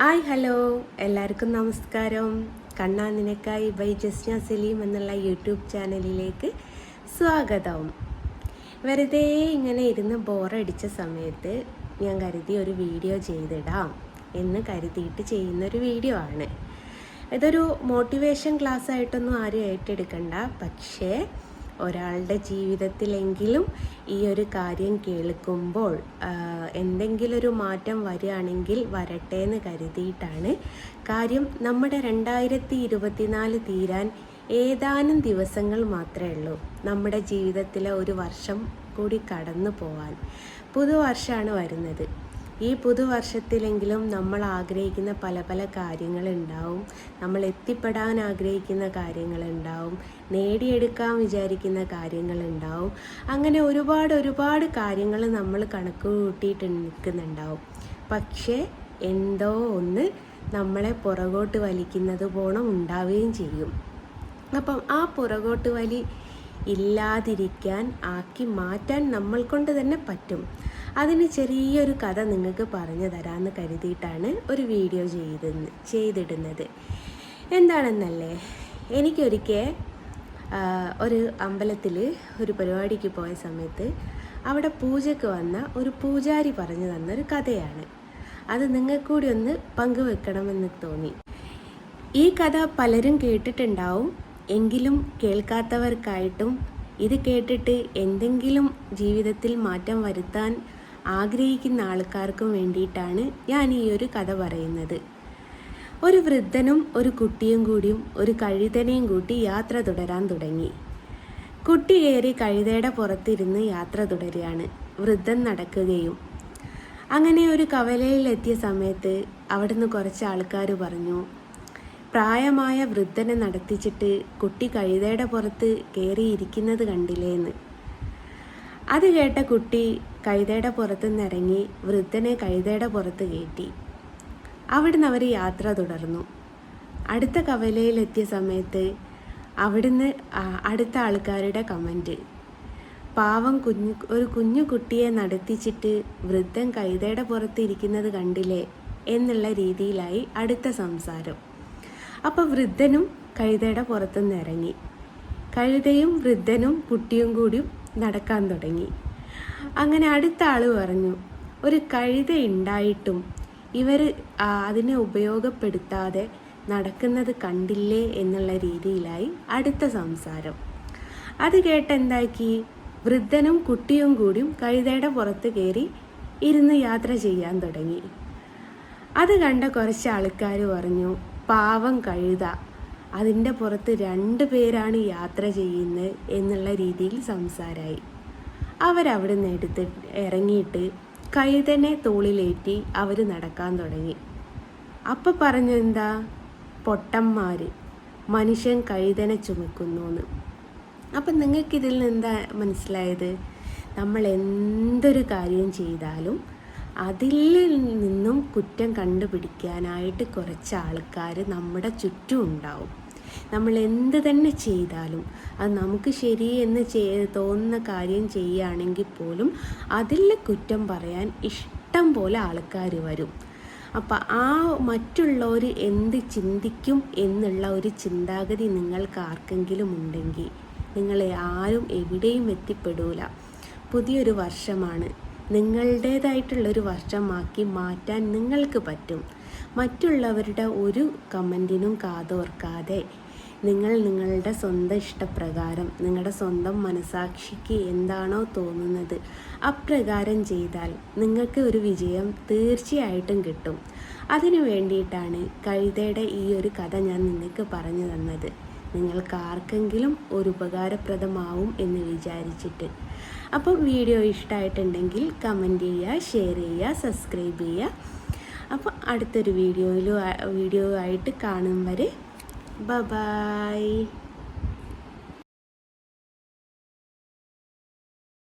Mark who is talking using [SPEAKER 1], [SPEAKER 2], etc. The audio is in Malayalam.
[SPEAKER 1] Hi hello. എല്ലാവർക്കും നമസ്കാരം. കണ്ണാ നിനക്കായി ബൈ ജസ്ന സലീം എന്നുള്ള യൂട്യൂബ് ചാനലിലേക്ക് സ്വാഗതം. വെറുതെ ഇങ്ങനെ ഇരുന്ന് ബോറടിച്ച സമയത്ത് ഞാൻ കരുതി ഒരു വീഡിയോ ചെയ്തിടാം എന്ന് കരുതിയിട്ട് ചെയ്യുന്നൊരു വീഡിയോ ആണ്. ഇതൊരു മോട്ടിവേഷൻ ക്ലാസ് ആയിട്ടൊന്നും ആരും ഏറ്റെടുക്കണ്ട. പക്ഷേ ഒരാളുടെ ജീവിതത്തിലെങ്കിലും ഈ ഒരു കാര്യം കേൾക്കുമ്പോൾ എന്തെങ്കിലും ഒരു മാറ്റം വരികയാണെങ്കിൽ വരട്ടെ എന്ന് കരുതിയിട്ടാണ്. കാര്യം നമ്മുടെ രണ്ടായിരത്തി ഇരുപത്തിനാല് തീരാൻ ഏതാനും ദിവസങ്ങൾ മാത്രമേ ഉള്ളൂ നമ്മുടെ ജീവിതത്തിലെ ഒരു വർഷം കൂടി കടന്നു പോവാൻ. പുതുവർഷമാണ് വരുന്നത്. ഈ പുതുവർഷത്തിലെങ്കിലും നമ്മൾ ആഗ്രഹിക്കുന്ന പല പല കാര്യങ്ങളുണ്ടാവും. നമ്മൾ എത്തിപ്പെടാൻ ആഗ്രഹിക്കുന്ന കാര്യങ്ങളുണ്ടാവും. നേടിയെടുക്കാൻ വിചാരിക്കുന്ന കാര്യങ്ങളുണ്ടാവും. അങ്ങനെ ഒരുപാട് ഒരുപാട് കാര്യങ്ങൾ നമ്മൾ കണക്ക് കൂട്ടിയിട്ട് നിൽക്കുന്നുണ്ടാവും. പക്ഷേ എന്തോ ഒന്ന് നമ്മളെ പുറകോട്ട് വലിക്കുന്നത് പോണം ഉണ്ടാവുകയും ചെയ്യും. അപ്പം ആ പുറകോട്ട് വലി ഇല്ലാതിരിക്കാൻ ആക്കി മാറ്റാൻ നമ്മൾ കൊണ്ട് തന്നെ പറ്റും. അതിന് ചെറിയൊരു കഥ നിങ്ങൾക്ക് പറഞ്ഞു തരാമെന്ന് കരുതിയിട്ടാണ് ഒരു വീഡിയോ ചെയ്ത് ചെയ്തിടുന്നത്. എന്താണെന്നല്ലേ? എനിക്കൊരിക്കൽ ഒരു അമ്പലത്തിൽ ഒരു പരിപാടിക്ക് പോയ സമയത്ത് അവിടെ പൂജയ്ക്ക് വന്ന ഒരു പൂജാരി പറഞ്ഞു തന്നൊരു കഥയാണ്. അത് നിങ്ങൾക്ക് കൂടി ഒന്ന് പങ്കുവെക്കണമെന്ന് തോന്നി. ഈ കഥ പലരും കേട്ടിട്ടുണ്ടാവും എങ്കിലും കേൾക്കാത്തവർക്കായിട്ടും ഇത് കേട്ടിട്ട് എന്തെങ്കിലും ജീവിതത്തിൽ മാറ്റം വരുത്താൻ ആഗ്രഹിക്കുന്ന ആൾക്കാർക്കും വേണ്ടിയിട്ടാണ് ഞാൻ ഈ ഒരു കഥ പറയുന്നത്. ഒരു വൃദ്ധനും ഒരു കുട്ടിയും കൂടിയും ഒരു കഴുതനെയും കൂട്ടി യാത്ര തുടരാൻ തുടങ്ങി. കുട്ടി കയറി കഴുതയുടെ പുറത്തിരുന്ന് യാത്ര തുടരുകയാണ്. വൃദ്ധൻ നടക്കുകയും അങ്ങനെ ഒരു കവലയിലെത്തിയ സമയത്ത് അവിടുന്ന് കുറച്ച് ആൾക്കാർ പറഞ്ഞു പ്രായമായ വൃദ്ധനെ നടത്തിച്ചിട്ട് കുട്ടി കഴുതയുടെ പുറത്ത് കയറിയിരിക്കുന്നത് കണ്ടില്ലേന്ന് അത് കേട്ട കുട്ടി കഴുതയുടെ പുറത്തു നിന്നിറങ്ങി വൃദ്ധനെ കഴുതയുടെ പുറത്ത് കയറ്റി. അവിടുന്ന് അവർ യാത്ര തുടർന്നു. അടുത്ത കവലയിലെത്തിയ സമയത്ത് അവിടുന്ന് അടുത്ത ആൾക്കാരുടെ കമന്റ് പാവം കുഞ്ഞു ഒരു കുഞ്ഞു കുട്ടിയെ നടത്തിച്ചിട്ട് വൃദ്ധൻ കൈതയുടെ പുറത്ത് ഇരിക്കുന്നത് കണ്ടില്ലേ എന്നുള്ള രീതിയിലായി അടുത്ത സംസാരം. അപ്പോൾ വൃദ്ധനും കഴുതയുടെ പുറത്തുനിന്ന് ഇറങ്ങി കഴുതയും വൃദ്ധനും കുട്ടിയും കൂടിയും നടക്കാൻ തുടങ്ങി. അങ്ങനെ അടുത്ത ആൾ പറഞ്ഞു ഒരു കഴുത ഉണ്ടായിട്ടും ഇവർ അതിനെ ഉപയോഗപ്പെടുത്താതെ നടക്കുന്നത് കണ്ടില്ലേ? എന്നുള്ള രീതിയിലായി അടുത്ത സംസാരം. അത് കേട്ട് എന്താക്കി? വൃദ്ധനും കുട്ടിയും കൂടിയും കഴുതയുടെ പുറത്ത് കയറി ഇരുന്ന് യാത്ര ചെയ്യാൻ തുടങ്ങി. അത് കണ്ട കുറച്ച് ആൾക്കാർ പറഞ്ഞു പാവം കഴുത അതിന്റെ പുറത്ത് രണ്ട് പേരാണ് യാത്ര ചെയ്യുന്നത് എന്നുള്ള രീതിയിൽ സംസാരമായി അവരവിടെ നിന്ന് എടുത്ത് ഇറങ്ങിയിട്ട് കഴുതനെ തോളിലേറ്റി അവർ നടക്കാൻ തുടങ്ങി. അപ്പം പറഞ്ഞെന്താ പൊട്ടന്മാർ മനുഷ്യൻ കഴുതനെ ചുമക്കുന്നു എന്ന് അപ്പം നിങ്ങൾക്കിതിൽ നിന്ന് മനസ്സിലായത്? നമ്മൾ എന്തൊരു കാര്യം ചെയ്താലും അതിൽ നിന്നും കുറ്റം കണ്ടുപിടിക്കാനായിട്ട് കുറച്ച് ആൾക്കാർ നമ്മുടെ ചുറ്റും ഉണ്ടാവും. നമ്മൾ എന്ത് തന്നെ ചെയ്താലും അത് നമുക്ക് ശരി എന്ന് തോന്നുന്ന കാര്യം ചെയ്യുകയാണെങ്കിൽ പോലും അതിൽ കുറ്റം പറയാൻ ഇഷ്ടം പോലെ ആൾക്കാർ വരും. അപ്പം ആ മറ്റുള്ളവർ എന്ത് ചിന്തിക്കും എന്നുള്ള ഒരു ചിന്താഗതി നിങ്ങൾക്ക് ആർക്കെങ്കിലും ഉണ്ടെങ്കിൽ നിങ്ങളെ ആരും എവിടെയും എത്തിപ്പെടൂല. പുതിയൊരു വർഷമാണ്. നിങ്ങളുടേതായിട്ടുള്ളൊരു വർഷമാക്കി മാറ്റാൻ നിങ്ങൾക്ക് പറ്റും. മറ്റുള്ളവരുടെ ഒരു കമന്റിനും കാതോർക്കാതെ നിങ്ങൾ നിങ്ങളുടെ സ്വന്തം ഇഷ്ടപ്രകാരം നിങ്ങളുടെ സ്വന്തം മനസാക്ഷിക്ക് എന്താണോ തോന്നുന്നത് അപ്രകാരം ചെയ്താൽ നിങ്ങൾക്ക് ഒരു വിജയം തീർച്ചയായിട്ടും കിട്ടും. അതിനു വേണ്ടിയിട്ടാണ് കഴുതയുടെ ഈ ഒരു കഥ ഞാൻ നിങ്ങൾക്ക് പറഞ്ഞു തന്നത്. നിങ്ങൾക്ക് ആർക്കെങ്കിലും ഒരു ഉപകാരപ്രദമാവും എന്ന് വിചാരിച്ചിട്ട്. അപ്പോൾ വീഡിയോ ഇഷ്ടമായിട്ടുണ്ടെങ്കിൽ കമന്റ് ചെയ്യുക ഷെയർ ചെയ്യുക സബ്സ്ക്രൈബ് ചെയ്യുക. അപ്പോൾ അടുത്തൊരു വീഡിയോയിലും വീഡിയോ ആയിട്ട് കാണും വരെ. ബ ബായ്